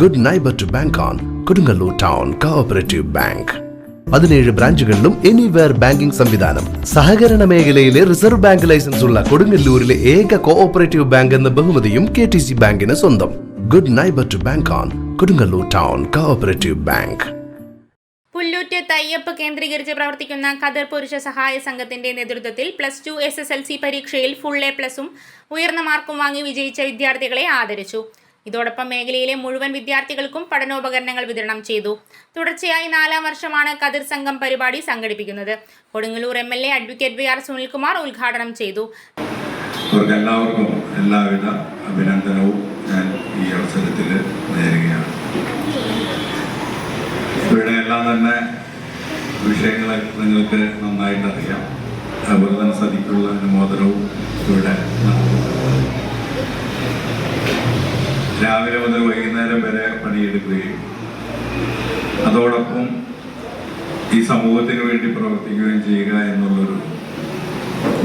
Good neighbour to bank on Kodungallur town cooperative bank പതിനേഴ് ബ്രാഞ്ചുകളിലും anywhere banking സംവിധാനം. സഹകരണ മേഖലയിലെ റിസർവ് ബാങ്ക് ലൈസൻസ് ഉള്ള കൊടുങ്ങല്ലൂരിലെ ഏക കോഓപ്പറേറ്റീവ് ബാങ്ക് എന്ന ബഹുമതിയും കെ ടി സി ബാങ്കിന് സ്വന്തം. Good neighbour to bank on Kodungallur town cooperative bank Pullut തയ്യപ്പ് കേന്ദ്രീകരിച്ച് പ്രവർത്തിക്കുന്ന ഖദർ പുരുഷ സഹായ സംഘത്തിന്റെ നേതൃത്വത്തിൽ plus two S S L C പരീക്ഷയിൽ ഫുൾ എ പ്ലസും ഉയർന്ന മാർക്കും വാങ്ങി വിജയിച്ച വിദ്യാർത്ഥികളെ ആദരിച്ചു. ഇതോടൊപ്പം മേഖലയിലെ മുഴുവൻ വിദ്യാർത്ഥികൾക്കും പഠനോപകരണങ്ങൾ വിതരണം ചെയ്തു. തുടർച്ചയായി നാലാം വർഷമാണ് കതിർ സംഘം പരിപാടി സംഘടിപ്പിക്കുന്നത്. Kodungallur M L A advocate V R Sunilkumar ഉദ്ഘാടനം ചെയ്തു. എല്ലാവിധ അഭിനന്ദനവും ഞാൻ ഈ അവസരത്തിൽ നേരുകയാണ്. ഇവിടെ എല്ലാം തന്നെ വിഷയങ്ങൾ നിങ്ങൾക്ക് നന്നായിട്ട് അറിയാം അതുപോലെ തന്നെ സതിക്കുള്ള അനുമോദനവും വരെ അതോടൊപ്പം ഈ സമൂഹത്തിന് വേണ്ടി പ്രവർത്തിക്കുകയും ചെയ്യുക എന്നുള്ളൊരു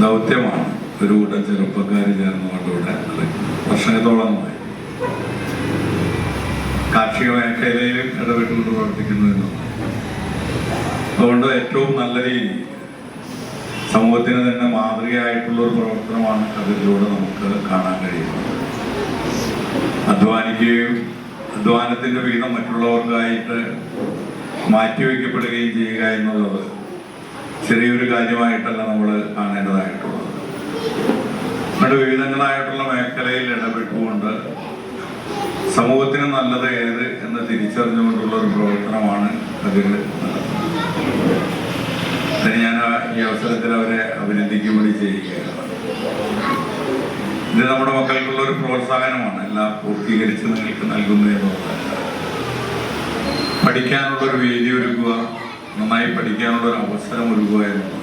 ദൗത്യമാണ് ഒരു കൂട്ടം ചെറുപ്പക്കാർ ചേർന്നുകൊണ്ട് ഇവിടെ നടക്കുന്നത്. വർഷങ്ങളോളമായി കാർഷിക മേഖലയിലും ഇടപെട്ടുകൊണ്ട് പ്രവർത്തിക്കുന്നു എന്നുള്ളത് അതുകൊണ്ട് ഏറ്റവും നല്ല രീതി സമൂഹത്തിന് തന്നെ മാതൃകയായിട്ടുള്ള ഒരു പ്രവർത്തനമാണ് അതിലൂടെ നമുക്ക് കാണാൻ കഴിയുന്നത്. അധ്വാനിക്കുകയും അധ്വാനത്തിന്റെ വീതം മറ്റുള്ളവർക്കായിട്ട് മാറ്റിവെക്കപ്പെടുകയും ചെയ്യുക എന്നുള്ളത് ചെറിയൊരു കാര്യമായിട്ടല്ല നമ്മൾ കാണേണ്ടതായിട്ടുള്ളത്. നമ്മുടെ വിവിധങ്ങളായിട്ടുള്ള മേഖലയിൽ ഇടപെട്ടുകൊണ്ട് സമൂഹത്തിന് നല്ലത് ഏത് എന്ന് തിരിച്ചറിഞ്ഞുകൊണ്ടുള്ള ഒരു പ്രവർത്തനമാണ് അതിൽ അതിന് ഞാൻ ഈ അവസരത്തിൽ അവരെ അഭിനന്ദിക്കുകയും കൂടി ചെയ്യുകയാണ്. ഇത് നമ്മുടെ മക്കൾക്കുള്ള ഒരു പ്രോത്സാഹനമാണ്. എല്ലാം പൂർത്തീകരിച്ച് നിങ്ങൾക്ക് നൽകുന്നു പഠിക്കാനുള്ള ഒരു വേദി ഒരുക്കുക നന്നായി പഠിക്കാനുള്ള ഒരു അവസരം ഒരുക്കുക എന്നുള്ളത്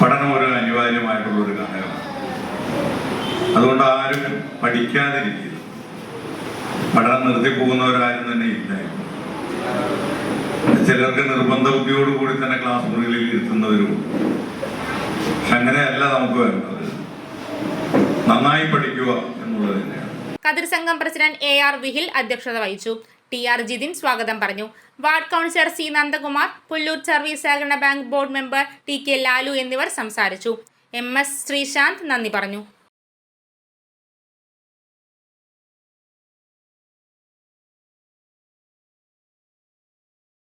പഠനം ഒരു അനിവാര്യമായിട്ടുള്ള ഒരു ഘടകമാണ്. അതുകൊണ്ട് ആരും പഠിക്കാതിരിക്കുക. പഠനം നിർത്തി പോകുന്നവരാരും തന്നെ ഇല്ല ചിലർക്ക് നിർബന്ധ ബുദ്ധിയോടുകൂടി തന്നെ ക്ലാസ് മുറികളിൽ ഇരുത്തുന്നവരും അങ്ങനെയല്ല നമുക്ക് വേണ്ടത്. നന്നായി പഠിക്കുക എന്നുള്ളത് കതിർ സംഘം പ്രസിഡന്റ് എ ആർ വിഹിൽ അധ്യക്ഷത വഹിച്ചു. ടി ആർ ജിതിൻ സ്വാഗതം പറഞ്ഞു. Ward councillor C Nandakumar Pullur service സഹകരണ bank board member T K Lalu എന്നിവർ സംസാരിച്ചു. എം എസ് ശ്രീശാന്ത് നന്ദി പറഞ്ഞു.